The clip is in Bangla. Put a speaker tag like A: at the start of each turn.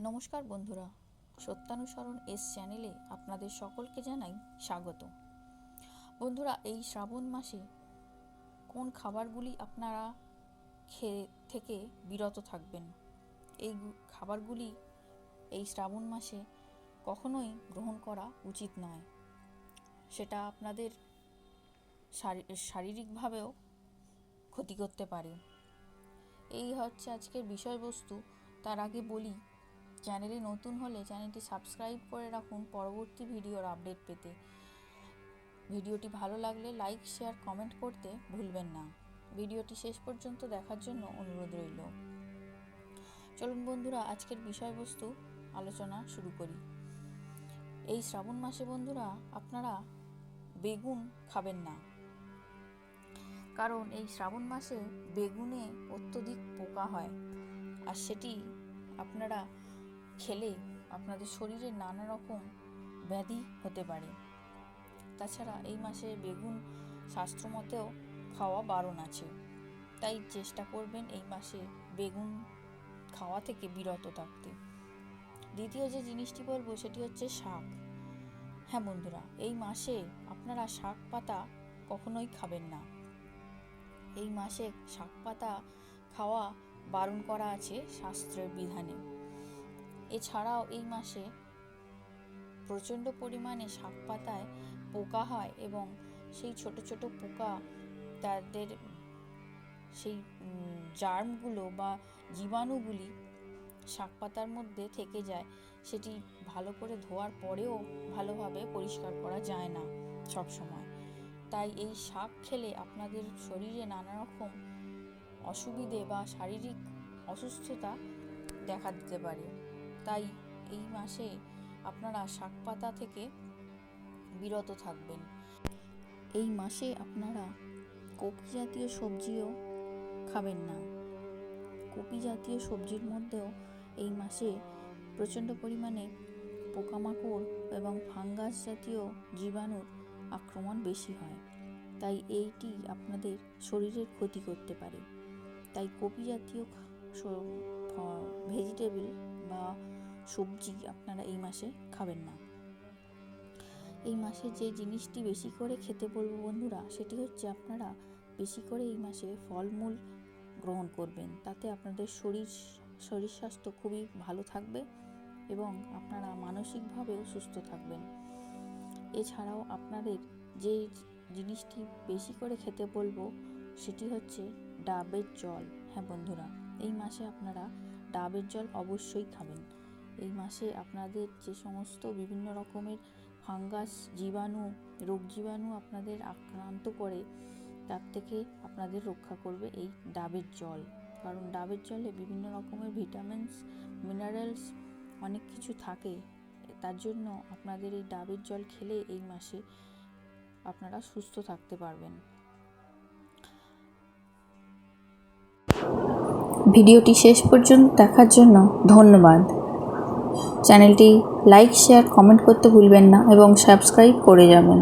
A: নমস্কার বন্ধুরা, সত্যানুসরণ এস চ্যানেলে আপনাদের সকলকে জানাই স্বাগত। বন্ধুরা, এই শ্রাবণ মাসে কোন খাবারগুলি আপনারা খেয়ে থেকে বিরত থাকবেন? এই খাবারগুলি এই শ্রাবণ মাসে কখনোই গ্রহণ করা উচিত নয়। সেটা আপনাদের শারীরিকভাবেও ক্ষতি করতে পারে। এই হচ্ছে আজকের বিষয়বস্তু। তার আগে বলি চ্যানেলে নতুন হলে চ্যানেলটি সাবস্ক্রাইব করে রাখুন পরবর্তী ভিডিওর আপডেট পেতে। ভিডিওটি ভালো লাগলে লাইক, শেয়ার, কমেন্ট করতে ভুলবেন না। ভিডিওটি শেষ পর্যন্ত দেখার জন্য অনুরোধ রইল। চলুন বন্ধুরা, আজকের বিষয়বস্তু আলোচনা শুরু করি। এই শ্রাবণ মাসে বন্ধুরা, আপনারা বেগুন খাবেন না। কারণ এই শ্রাবণ মাসে বেগুনে অত্যধিক পোকা হয়। আর সেটি আপনারা খেলে আপনাদের শরীরে নানা রকম ব্যাধি হতে পারে। তাছাড়া এই মাসে বেগুন স্বাস্থ্যমতেও খাওয়া বারণ আছে। তাই চেষ্টা করবেন এই মাসে বেগুন খাওয়া থেকে বিরত থাকতে। দ্বিতীয় যে জিনিসটি বলব সেটি হচ্ছে শাক। হ্যাঁ বন্ধুরা, এই মাসে আপনারা শাক পাতা কখনোই খাবেন না। এই মাসে শাক পাতা খাওয়া বারণ করা আছে শাস্ত্রের বিধানে। এছাড়াও এই মাসে প্রচণ্ড পরিমাণে শাক পাতায় পোকা হয় এবং সেই ছোট ছোট পোকা তাদের সেই জার্মগুলো বা জীবাণুগুলি শাক পাতার মধ্যে থেকে যায়, সেটি ভালো করে ধোয়ার পরেও ভালোভাবে পরিষ্কার করা যায় না সব সময়। তাই এই শাক খেলে আপনাদের শরীরে নানা রকম অসুবিধে বা শারীরিক অসুস্থতা দেখা দিতে পারে। তাই এই মাসে আপনারা শাক পাতা থেকে বিরত থাকবেন। এই মাসে আপনারা কপি জাতীয় সবজিও খাবেন না। কপি জাতীয় সবজির মধ্যেও এই মাসে প্রচণ্ড পরিমাণে পোকামাকড় এবং ফাঙ্গাস জাতীয় জীবাণুর আক্রমণ বেশি হয়। তাই এইটি আপনাদের শরীরের ক্ষতি করতে পারে। তাই কপি জাতীয় ভেজিটেবল বা সবজি আপনারা এই মাসে খাবেন না। এই মাসে যে জিনিসটি বেশি করে খেতে বলব বন্ধুরা, সেটি হচ্ছে আপনারা বেশি করে এই মাসে ফলমূল গ্রহণ করবেন। তাতে আপনাদের শরীর শরীর স্বাস্থ্য খুবই ভালো থাকবে এবং আপনারা মানসিকভাবেও সুস্থ থাকবেন। এছাড়াও আপনাদের যে জিনিসটি বেশি করে খেতে বলব, সেটি হচ্ছে ডাবের জল। হ্যাঁ বন্ধুরা, এই মাসে আপনারা ডাবের জল অবশ্যই খাবেন। এই মাসে আপনাদের যে সমস্ত বিভিন্ন রকমের ফাঙ্গাস জীবাণু, রোগ জীবাণু আপনাদের আক্রান্ত করে, তার থেকে আপনাদের রক্ষা করবে এই ডাবের জল। কারণ ডাবের জলে বিভিন্ন রকমের ভিটামিনস, মিনারেলস অনেক কিছু থাকে। তার জন্য আপনাদের এই ডাবের জল খেলে এই মাসে আপনারা সুস্থ থাকতে পারবেন। ভিডিওটি শেষ পর্যন্ত দেখার জন্য ধন্যবাদ। চ্যানেলটি লাইক শেয়ার কমেন্ট করতে ভুলবেন না এবং সাবস্ক্রাইব করে যাবেন।